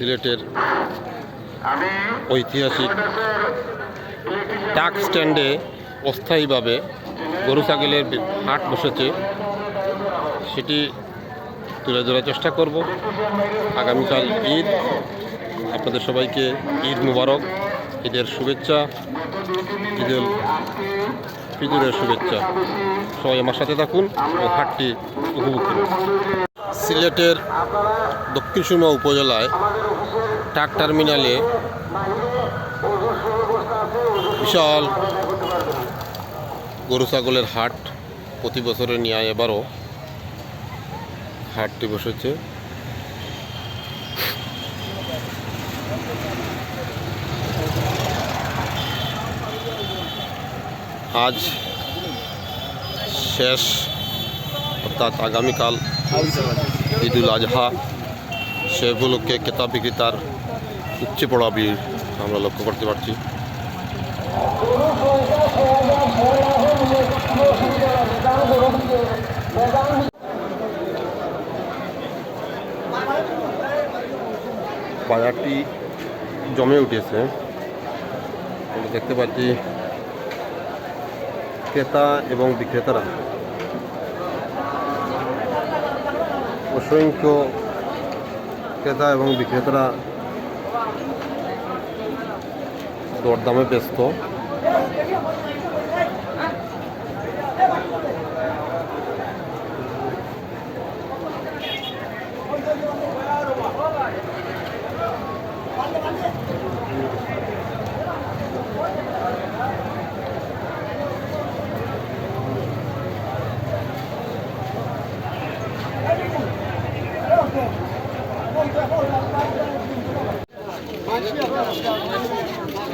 সিলেটের ঐতিহাসিক টাক স্ট্যান্ডে অস্থায়ীভাবে গরু ছাগলের হাট বসেছে। সেটি তুলে ধরার চেষ্টা করব। আগামীকাল ঈদ। আপনাদের সবাইকে ঈদ মুবারক ঈদের শুভেচ্ছা ঈদুল ফিজুরের শুভেচ্ছা। সবাই আমার সাথে থাকুন ও হাটটি উপভোগ করুন। সিলেটের দক্ষিণ সুরমা উপজেলায় ট্রাক টার্মিনালে বিশাল গরু ছাগলের হাট। প্রতি বছরের ন্যায় এবারও হাটটি বসেছে আজ শেষ অর্থাৎ আগামীকাল ঈদুল আজহা, সে উপলক্ষে ক্রেতা বিক্রেতার উপচে পড়া ভিড় আমরা লক্ষ্য করতে পারছি। বাজারটি জমে উঠেছে। দেখতে পাচ্ছি ক্রেতা এবং বিক্রেতারা অসংখ্য ক্রেতা এবং বিক্রেতারা দরদামে ব্যস্ত।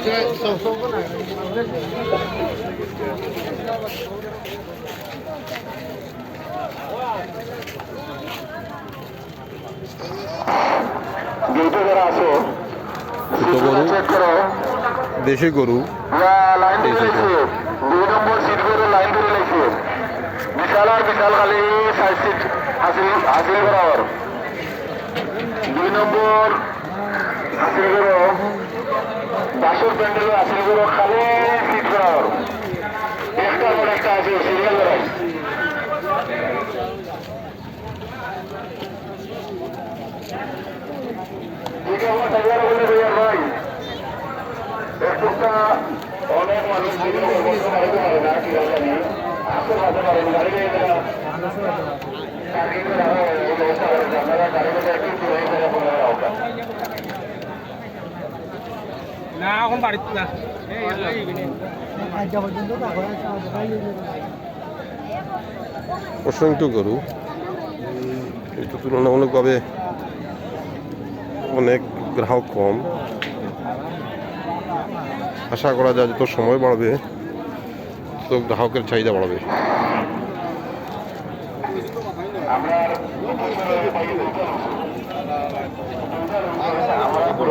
ছোট গরু? করো। দেশি গরু? দুই নম্বর সিট করে লাইন ধরে লাইছে বিশাল আর বিশাল খালি সাইড সিট হাসিল হাসিল বরাবর দুই নম্বর হাসিল করো। বাসুর প্যান্ডেল হাসিল করো খালি সিট বরাবর একটা পর একটা আছে সিরিয়াল আছে একটুটা অনেক মানুষ জীবন করতে পারতে না, কি জানি আসতে পারতে পারে না গাড়ি করে আপনারা গাড়ি একটু না, এখন বাড়িতে না। অসংখ্য গরু এটা তুলনামূলকভাবে অনেক গ্রাহক কম। আশা করা যায় যত সময় বাড়বে, তত গ্রাহকের চাহিদা বাড়বে।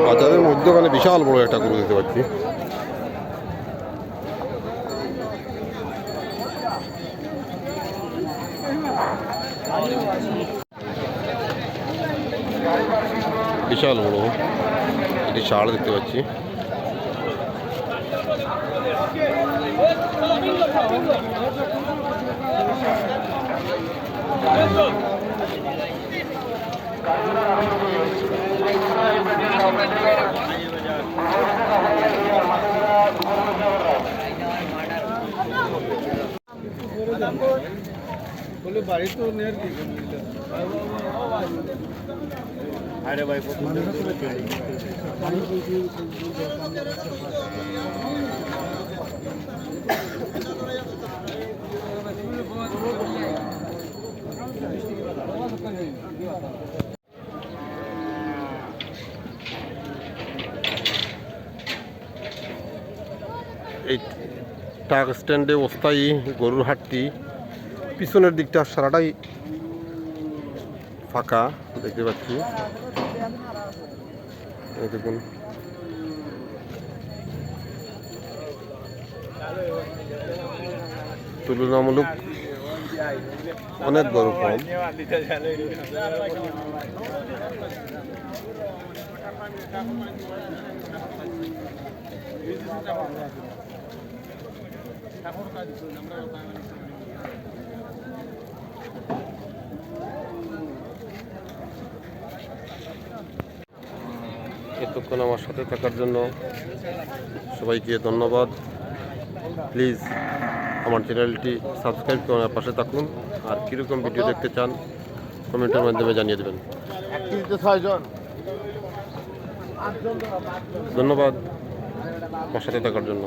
বাজারের মধ্যখানে বিশাল বড় একটা গরু দেখতে পাচ্ছি। বিশাল বড় এটি ষাঁড় দেখতে পাচ্ছি। বলে বাড়ি তো আরে ভাই এই ট্রাক স্ট্যান্ডে অস্থায়ী গরুর হাটটি পিছনের দিকটা সারাটাই ফাঁকা দেখতে পাচ্ছি। দেখুন। তুলনামূলক অনেক গরু কম। এতক্ষণ আমার সাথে থাকার জন্য সবাইকে ধন্যবাদ। প্লিজ আমার চ্যানেলটি সাবস্ক্রাইব করে আমার পাশে থাকুন। আর কীরকম ভিডিও দেখতে চান কমেন্টের মাধ্যমে জানিয়ে দেবেন। ধন্যবাদ আমার সাথে থাকার জন্য।